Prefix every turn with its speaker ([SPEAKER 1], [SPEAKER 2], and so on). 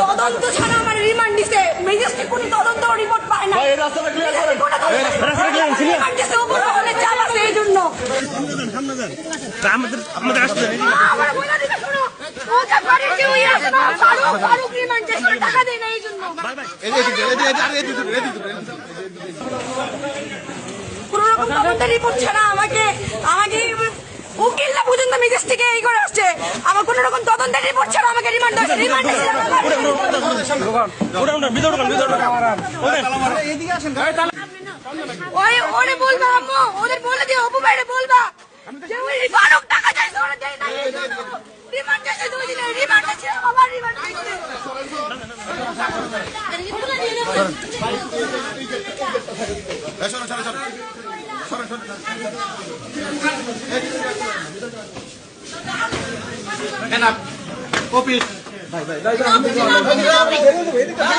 [SPEAKER 1] তদন্ত ছাড়া আমার রিমান্ড দিছে ম্যাজিস্ট্রেট কোনো তদন্ত রিপোর্ট পায় না
[SPEAKER 2] এই রাস্তাটা clear করেন।
[SPEAKER 1] তদন্ত রিমান্ড দিছে উপরে হলে চাপ আছে এই জন্য
[SPEAKER 3] আমাদের আমাদের আসতে
[SPEAKER 1] আমার বলে দিতে শোনো ও যা বাড়ির কেউই আসে না ফারুক ফারুক রিমান্ড দিছে টাকা দেয় না এই জন্য কোনো রকম তদন্ত রিপোর্ট ছাড়া আমাকে আমাকে উকিল না পর্যন্ত ম্যাজিস্ট্রেটকে এই করে আসছে আমার কোনো রকম তদন্তের রিপোর্ট ছাড়া আমাকে রিমান্ড রিমান্ড ওই ওরে বলবা আম্মু ওদের বলে দিও অপু ভাইরে বলবা যে টাকা চাইছে ওরা দেয় না রিমান্ড চাইছে দুই দিনের রিমান্ড আছে আবার রিমান্ড চাইছে
[SPEAKER 2] 来来来来来来来来来！